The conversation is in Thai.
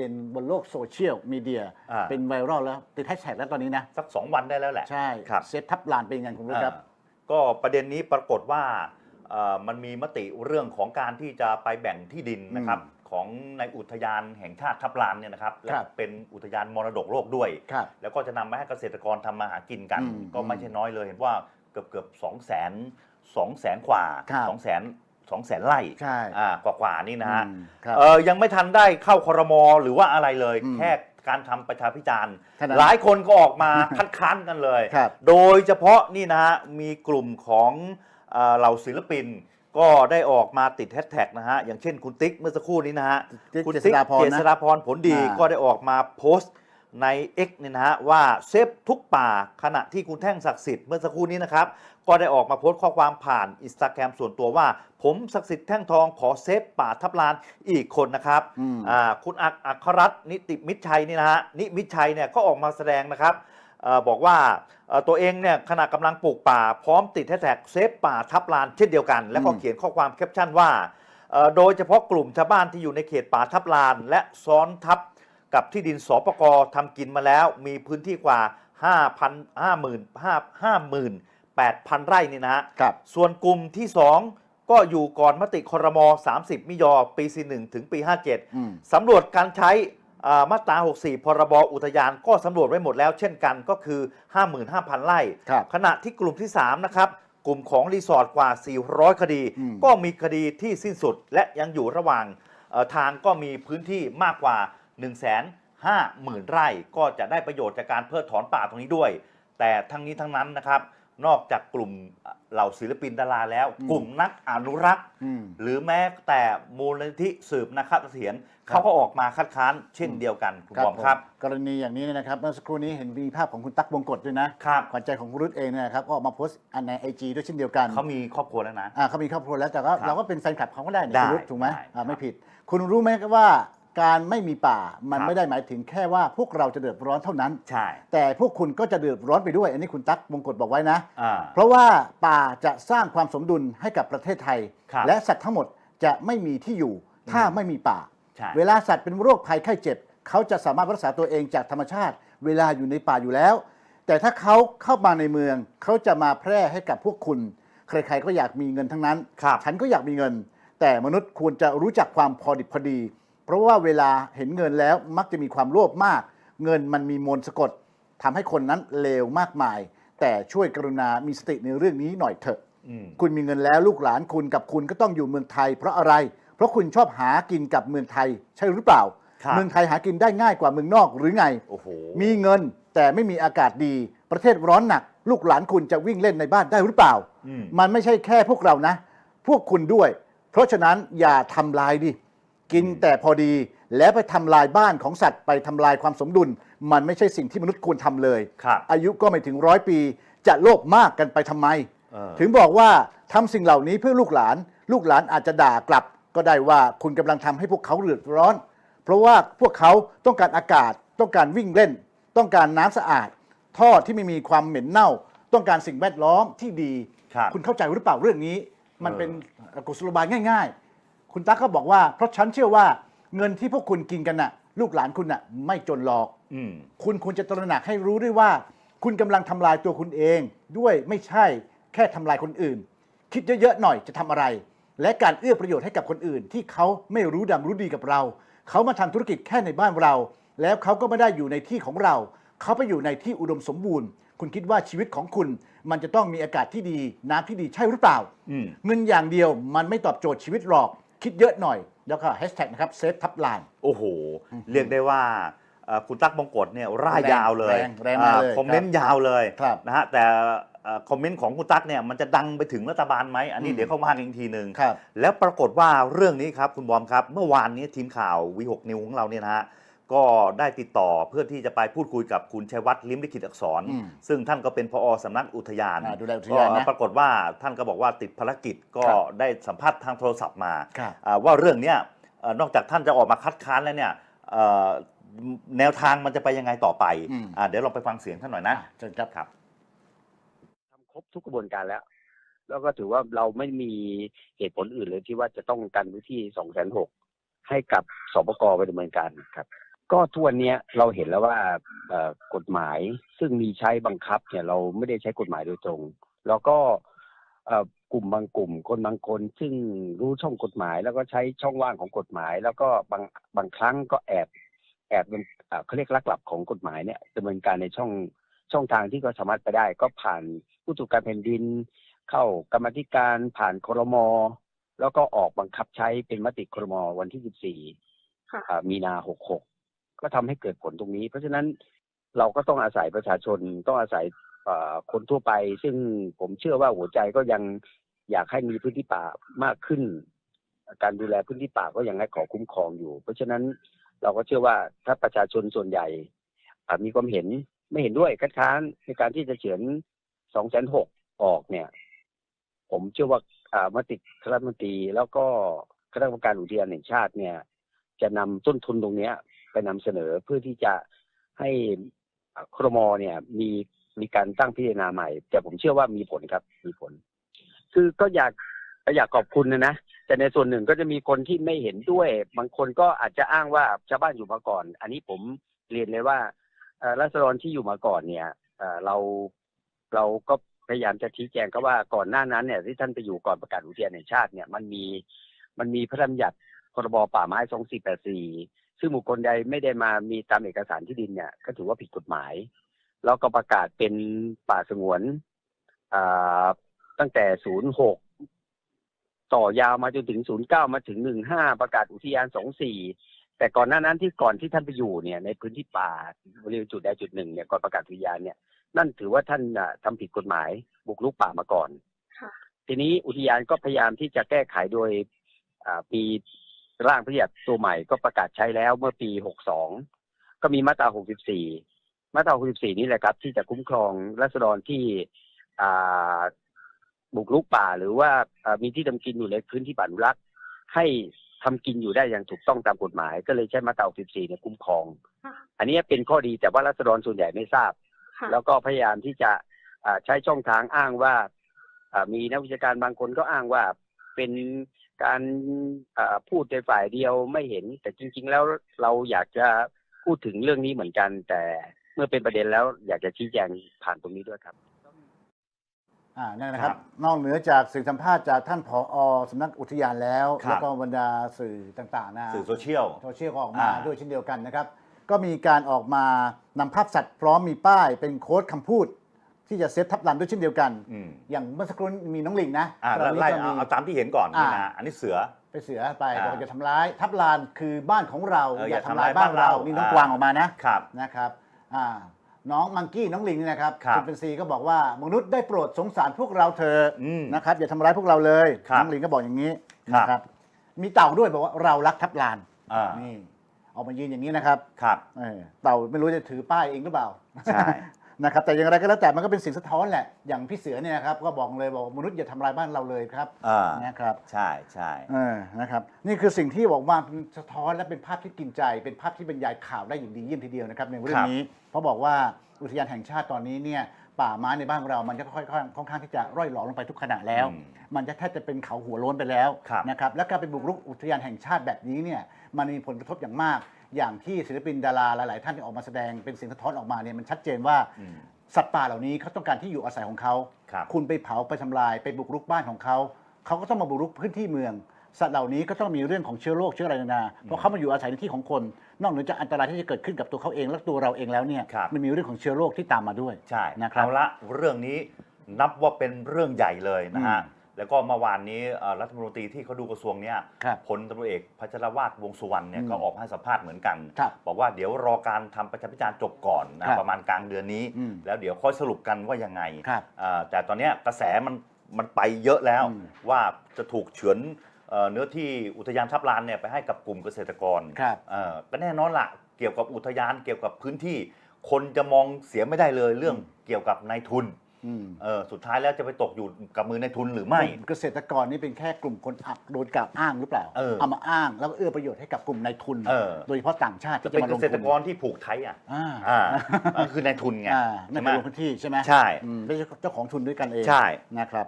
ด็นบนโลกโซเชียลมีเดียอ่า เป็นไวรัลแล้วติดแฮชแท็กแล้วตอนนี้นะ สักสองวันได้แล้วแหละ ใช่ครับ เซฟทับลานเป็นยังไงคุณรู้ครับ อ่าก็ประเด็นนี้ปรากฏว่าเอ่อมันมีมติเรื่องของการที่จะไปแบ่งที่ดินนะครับอืมของในอุทยานแห่งชาติทับลานเนี่ยนะครับ และครับ เป็นอุทยานมรดกโลกด้วย ครับ แล้วก็จะนำมาให้เกษตรกรทำมาหากินกัน อืมก็ไม่ใช่น้อยเลย เห็นว่าเกือบเกือบสองแสนสองแสนกว่าครับ สองแสน สองแสนไร่ใช่อ่ากว่ากว่าๆนี่นะฮะอืมครับเออยังไม่ทันได้เข้าครมหรือว่าอะไรเลย อืมแค่การทำประชาพิจารณ์ เท่านั้นหลายคนก็ออกมา คัดค้านกันเลย ครับ โดยเฉพาะนี่นะฮะมีกลุ่มของเอ่อเหล่าศิลปิน ก็ได้ออกมาติดแฮชแท็กนะฮะ อย่างเช่นคุณติ๊กเมื่อสักครู่นี้นะฮะติ๊กคุณเจษฎาพรนะเจษฎาพรผลดีอ่า ก็ได้ออกมาโพสต์ ใน X เนี่ยนะฮะว่าเซฟทุกป่าขณะที่คุณแท่งศักดิ์สิทธิ์เมื่อสักครู่นี้นะครับ ก็ได้ออกมาโพสต์ข้อความผ่านอินสตาแกรมส่วนตัวว่า ผมศักดิ์สิทธิ์แท่งทองขอเซฟป่าทับลานอีกคนนะครับอืมอ่าคุณอักอัครรัตน์นิติมิตรชัยนี่นะฮะนิมิตรชัยเนี่ยก็ออกมาแสดงนะครับเออบอกว่าเอ่อตัวเองเนี่ยขณะกำลังปลูกป่าพร้อมติดแฮชแท็กเซฟป่าทับลานเช่นเดียวกัน แล้วก็อืมเขียนข้อความแคปชั่นว่าเอ่อโดยเฉพาะกลุ่มชาวบ้านที่อยู่ในเขตป่าทับลาน และซ้อนทับ กับที่ดินสปกทำกินมาแล้วมีพื้นที่กว่า 5,000 50,000 58,000 ไร่นี่นะฮะครับ ส่วนกลุ่มที่ 2 ก็อยู่ก่อนมติครม 30 มิยอปี 41 ถึงปี 57 อืม สำรวจการใช้อ่ามาตรา 64 พรบ อุทยานก็สำรวจไว้หมดแล้วเช่นกันก็คือ 55,000 ไร่ ครับ ขณะที่กลุ่มที่ 3 นะครับ กลุ่มของรีสอร์ทกว่า 400 คดี อืม ก็มีคดีที่สิ้นสุดและยังอยู่ระหว่างเอ่อทางก็มีพื้นที่มากกว่า 1 5 0 0 0 0 ไร่ ก็จะได้ประโยชน์จากการเพิกถอนป่าตรงนี้ด้วย แต่ทั้งนี้ทั้งนั้นนะครับนอกจากกลุ่มเหล่าศิลปินดาราแล้วอืมกลุ่มนักอนุรักษ์อืมหรือแม้แต่มูลนิธิสืบนะครับเถียรครับเขาก็ออกมาคัดค้านเช่นเดียวกันคุณบอมครับผมกรณีอย่างนี้เนยนะครับเมื่อสักครู่นี้เห็นมีภาพของคุณตั๊กบงกฎด้วยนะครับขวัญใจของคุณรุตเองเนยนะครับก็ออกมาโพสต์อันในไอจีด้วยเช่นเดียวกันเขามีครอบครัวแล้วนะอ่าเขามีครอบครัวแล้วแต่ก็ครับเราก็เป็นแฟนคลับเขาก็ได้เนี่ยได้คุณรุตถูกไหมได้อ่าครับไม่ผิด คุณรู้ไหมว่า การไม่มีป่ามันครับ ไม่ได้หมายถึงแค่ว่าพวกเราจะเดือดร้อนเท่านั้น ใช่แต่พวกคุณก็จะเดือดร้อนไปด้วย อันนี้คุณตั๊กบงกฎบอกไว้นะ อ่า เพราะว่าป่าจะสร้างความสมดุลให้กับประเทศไทย ครับและสัตว์ทั้งหมดจะไม่มีที่อยู่ถ้าไม่มีป่า ใช่ เวลาสัตว์เป็นโรคภัยไข้เจ็บ เขาจะสามารถรักษาตัวเองจากธรรมชาติ เวลาอยู่ในป่าอยู่แล้ว แต่ถ้าเขาเข้ามาในเมือง เขาจะมาแพร่ให้กับพวกคุณ ใครๆก็อยากมีเงินทั้งนั้น ครับ ฉันก็อยากมีเงิน แต่มนุษย์ควรจะรู้จักความพอดิบพอดี เพราะว่าเวลาเห็นเงินแล้วมักจะมีความโลภมาก เงินมันมีมนต์สะกดทำให้คนนั้นเลวมากมาย แต่ช่วยกรุณามีสติในเรื่องนี้หน่อยเถอะ อืม คุณมีเงินแล้วลูกหลานคุณกับคุณก็ต้องอยู่เมืองไทย เพราะอะไร เพราะคุณชอบหากินกับเมืองไทยใช่หรือเปล่า ครับ เมืองไทยหากินได้ง่ายกว่าเมืองนอกหรือไง โอ้โห มีเงินแต่ไม่มีอากาศดี ประเทศร้อนหนัก ลูกหลานคุณจะวิ่งเล่นในบ้านได้หรือเปล่า อืม มันไม่ใช่แค่พวกเรานะ พวกคุณด้วย เพราะฉะนั้นอย่าทำลายดิ กินแต่พอดี แล้วไปทำลายบ้านของสัตว์ไปทำลายความสมดุล มันไม่ใช่สิ่งที่มนุษย์ควรทำเลย ครับ อายุก็ไม่ถึงร้อยปี จะโลภมากกันไปทำไม เออ ถึงบอกว่าทำสิ่งเหล่านี้เพื่อลูกหลาน ลูกหลานอาจจะด่ากลับ ก็ได้ว่าคุณกำลังทำให้พวกเขาเดือดร้อน เพราะว่าพวกเขาต้องการอากาศ ต้องการวิ่งเล่น ต้องการน้ำสะอาด ท่อที่ไม่มีความเหม็นเน่า ต้องการสิ่งแวดล้อมที่ดีครับคุณเข้าใจหรือเปล่าเรื่องนี้ มันเออเป็นกุศโลบายง่าย ๆ คุณตั๊กก็บอกว่า เพราะฉันเชื่อว่าเงินที่พวกคุณกินกันน่ะ ลูกหลานคุณน่ะ ไม่จนหรอก อืม คุณควรจะตระหนักให้รู้ด้วยว่า คุณกำลังทำลายตัวคุณเอง ด้วยไม่ใช่แค่ทำลายคนอื่น คิดเยอะๆหน่อยจะทำอะไร และการเอื้อประโยชน์ให้กับคนอื่น ที่เขาไม่รู้ดำรู้ดีกับเรา เขามาทำธุรกิจแค่ในบ้านเรา แล้วเขาก็ไม่ได้อยู่ในที่ของเรา เขาไปอยู่ในที่อุดมสมบูรณ์ คุณคิดว่าชีวิตของคุณ มันจะต้องมีอากาศที่ดี น้ำที่ดีใช่หรือเปล่า อืม เงินอย่างเดียวมันไม่ตอบโจทย์ชีวิตหรอก คิดเยอะหน่อย แล้วก็แฮชแท็กนะครับเซฟทับลานโอ้โห เรียกได้ว่าเอ่อคุณตั๊กบงกฎเนี่ยร่ายแรงยาวเลยแรงแรงมากเลยอ่คอมเมนต์ยาวเลยครับนะฮะแต่เอ่อคอมเมนต์ของคุณตั๊กเนี่ยมันจะดังไปถึงรัฐบาลไหมอันนี้อืม เดี๋ยวเขาว่ากันอีกทีหนึ่ง ครับ แล้วปรากฏว่าเรื่องนี้ครับคุณบอมครับ เมื่อวานนี้ทีมข่าววีหกนิวของเราเนี่ยนะฮะ ก็ได้ติดต่อเพื่อที่จะไปพูดคุยกับคุณชัยวัฒน์ลิมลิขิตอักษร อืมซึ่งท่านก็เป็นพอสำนักอุทยานอ่าดูแลอุทยานนะก็ปรากฏว่าท่านก็บอกว่าติดภารกิจก็ครับได้สัมภาษณ์ทางโทรศัพท์มาครับ อ่าว่าเรื่องเนี้ยเอ่อนอกจากท่านจะออกมาคัดค้านแล้วเนี่ยเอ่อแนวทางมันจะไปยังไงต่อไปอืมอ่าเดี๋ยวเราไปฟังเสียงท่านหน่อยนะ เชิญครับครับ ทำครบทุกกระบวนการแล้ว แล้วก็ถือว่าเราไม่มีเหตุผลอื่นเลยที่ว่าจะต้องกันพื้นที่สองแสนหกให้กับสปกไปดำเนินการครับ ก็ทุกวันเนี้ยเราเห็นแล้วว่าเอ่อกฎหมายซึ่งมีใช้บังคับเนี่ยเราไม่ได้ใช้กฎหมายโดยตรง แล้วก็เอ่อกลุ่มบางกลุ่ม คนบางคน ซึ่งรู้ช่องกฎหมาย แล้วก็ใช้ช่องว่างของกฎหมาย แล้วก็บางบางครั้งก็แอบแอบเป็นเอ่อเขาเรียกลักหลับของกฎหมายเนี่ยดำเนินการในช่องช่องทางที่ก็สามารถไปได้ ก็ผ่านผู้ตรวจการแผ่นดิน เข้ากรรมาธิการผ่านครม แล้วก็ออกบังคับใช้เป็นมติครมวันที่ 14 ค่ะ อ่ามีนา 66 ก็ทำให้เกิดผลตรงนี้ เพราะฉะนั้นเราก็ต้องอาศัยประชาชนต้องอาศัยคนทั่วไป ซึ่งผมเชื่อว่าหัวใจก็ยังอยากให้มีพื้นที่ป่ามากขึ้น การดูแลพื้นที่ป่าก็ยังให้ขอคุ้มครองอยู่ เพราะฉะนั้นเราก็เชื่อว่าถ้าประชาชนส่วนใหญ่มีความเห็นไม่เห็นด้วยคัดค้านในการที่จะเฉือนสองแสนหกออกเนี่ย ผมเชื่อว่าอ่ามติคณะมนตรีแล้วก็คณะกรรมการอุทยานแห่งชาติเนี่ย จะนำต้นทุนตรงเนี้ย ไปนำเสนอเพื่อที่จะให้ครมเนี่ย มีมีการตั้งพิจารณาใหม่ แต่ผมเชื่อว่ามีผลครับ มีผล คือก็อยากอยากขอบคุณนะนะแต่ในส่วนหนึ่งก็จะมีคนที่ไม่เห็นด้วย บางคนก็อาจจะอ้างว่าชาวบ้านอยู่มาก่อน อันนี้ผมเรียนเลยว่ารัษฎรที่อยู่มาก่อนเนี่ยเเราเราก็พยายามจะชี้แจงก็ว่าก่อนหน้านั้นเนี่ยที่ท่านไปอยู่ก่อนประกาศอุทยานแห่งชาติเนี่ยมันมีมันมีพระราชบัญญัติพรบป่าไม้ 2484 ซึ่งบุคคลใดไม่ได้มามีตามเอกสารที่ดินเนี่ยก็ถือว่าผิดกฎหมาย แล้วก็ประกาศเป็นป่าสงวนอ่าตั้งแต่06ต่อยาวมาจนถึง09มาถึง15ประกาศอุทยาน24แต่ก่อนหน้านั้นที่ก่อนที่ท่านไปอยู่เนี่ย ในพื้นที่ป่าบริเวณจุดใดจุดหนึ่งเนี่ยก่อนประกาศอุทยานเนี่ย นั่นถือว่าท่านอะทำผิดกฎหมาย บุกรุกป่ามาก่อนค่ะทีนี้อุทยานก็พยายามที่จะแก้ไขโดยอ่าปี ร่างพระราชบัญญัติตัวใหม่ก็ประกาศใช้แล้วเมื่อปี 62 ก็มีมาตรา 64 มาตรา 64 นี่แหละครับ ที่จะคุ้มครองรัษฎรที่อ่าบุกรุกป่าหรือว่าอ่ามีที่ทำกินอยู่ในพื้นที่ป่าอนุรักษ์ให้ทำกินอยู่ได้อย่างถูกต้องตามกฎหมาย ก็เลยใช้มาตรา 64 เนี่ยคุ้มครองค่ะอันนี้เป็นข้อดีแต่ว่ารัษฎรส่วนใหญ่ไม่ทราบค่ะแล้วก็พยายามที่จะอ่าใช้ช่องทางอ้างว่าอ่ามีนักวิชาการบางคนก็อ้างว่า เป็นการอ่าพูดในฝ่ายเดียวไม่เห็น แต่จริง ๆ แล้วเราอยากจะพูดถึงเรื่องนี้เหมือนกัน แต่เมื่อเป็นประเด็นแล้วอยากจะชี้แจงผ่านตรงนี้ด้วยครับอ่านั่นนะครับครับนอกเหนือจากสื่อสัมภาษณ์จากท่านผอสำนักอุทยานแล้วครับแล้วก็บรรดาสื่อต่างๆนะสื่อโซเชียลโซเชียลก็ออกมาอ่าด้วยเช่นเดียวกันนะครับ ก็มีการออกมานำภาพสัตว์พร้อมมีป้ายเป็นโค้ดคำพูด ที่จะเซฟทับลันด้วยเช่นเดียวกัน อืมอย่างเมื่อสักครู่มีน้องลิงนะอ่าคราวนี้ไล่ก็เอามี เอาตามที่เห็นก่อนนี่อ่านะอันนี้เสือ ไปเสือไปอ่าบอกจะทำร้ายทับลานคือบ้านของเราเออออย่าย่าทำลายทำลายบ้านเราบ้านเรานี่น้องอ่ากวางออกมานะครับ นะครับอ่าน้องมังกี้น้องลิงนี่นะครับครับณเป็นซีก็บอกว่ามนุษย์ได้โปรดสงสารพวกเราเถอะอืมนะครับอย่าทำร้ายพวกเราเลยครับน้องลิงก็บอกอย่างนี้ครับ นะครับมีเต่าด้วยบอกว่าเรารักทับลานอ่านี่ออกมายืนอย่างนี้นะครับครับเออเต่าไม่รู้จะถือป้ายเองหรือเปล่า ใช่ นะครับแต่อย่างไรก็แล้วแต่มันก็เป็นสิ่งสะท้อนแหละอย่างพี่เสือเนี่ยนะครับก็บอกเลยบอกมนุษย์อย่าทำลายบ้านเราเลยครับอ่านะครับใช่ใช่เออนะครับนี่คือสิ่งที่บอกว่าสะท้อนและเป็นภาพที่กินใจ เป็นภาพที่บรรยายข่าวได้อย่างดีเยี่ยมทีเดียวนะครับในเรื่องนี้เพราะบอกว่าอุทยานแห่งชาติตอนนี้เนี่ยป่าไม้ในบ้านเรา มันจะค่อยๆค่อนข้างที่จะร่อยหลอลงไปทุกขณะแล้วอืมมันจะแทบจะเป็นเขาหัวโล้นไปแล้วครับนะครับและการไปบุกรุกอุทยานแห่งชาติแบบนี้เนี่ยมันมีผลกระทบอย่างมาก อย่างที่ศิลปินดาราหลาย ๆ ท่านที่ออกมาแสดงเป็นเสียงสะท้อนออกมาเนี่ยมันชัดเจนว่าอืมสัตว์ป่าเหล่านี้เขาต้องการที่อยู่อาศัยของเขาครับคุณไปเผาไปทำลายไปบุกรุกบ้านของเขาเขาก็ต้องมาบุกรุกพื้นที่เมือง สัตว์เหล่านี้ก็ต้องมีเรื่องของเชื้อโรคเชื้ออะไรนานาเพราะเขามาอยู่อาศัยในที่ของคน นอกเหนือจากอันตรายที่จะเกิดขึ้นกับตัวเขาเองและตัวเราเองแล้วเนี่ยครับมันมีเรื่องของเชื้อโรคที่ตามมาด้วยใช่นะครับเอาละเรื่องนี้นับว่าเป็นเรื่องใหญ่เลยนะฮะอืม แล้วก็เมื่อวานนี้เอ่อรัฐมนตรีที่เขาดูกระทรวงเนี้ยครับพลตำรวจเอกพัชรวาทวงษ์สุวรรณเนี่ยอืมก็ออกมาให้สัมภาษณ์เหมือนกัน ครับบอกว่าเดี๋ยวรอการทำประชาพิจารณ์จบก่อนนะครับประมาณกลางเดือนนี้ อืมแล้วเดี๋ยวค่อยสรุปกันว่ายังไงครับอ่าแต่ตอนเนี้ยกระแสมันมันไปเยอะแล้ว อืมว่าจะถูกเฉือนเอ่อเนื้อที่อุทยานทับลานเนี่ยไปให้กับกลุ่มเกษตรกรครับ เอ่อก็แน่นอนละเกี่ยวกับอุทยานเกี่ยวกับพื้นที่ คนจะมองเสียไม่ได้เลยเรื่องเกี่ยวกับนายทุนอืม เออสุดท้ายแล้วจะไปตกอยู่กับมือนายทุนหรือไม่กลุ่เกษตรกรนี่เป็นแค่กลุ่มคนอักโดนกล่าวอ้างหรือเปล่าเออมาอ้างแล้วก็เอื้อประโยชน์ให้กับกลุ่มนายทุน เออ โดยเฉพาะต่างชาติจะที่เป็นจะมาเกลงษทุตรน กรที่ผูกไทยอะอ่า อ่าอ่าคือนายทุนไงอ่านั่ใช่นไหมเป็นลงพื้นที่ใช่ไหมใช่อืมไม่ใช่เจ้าของทุนด้วยกันเองใช่ นะครับ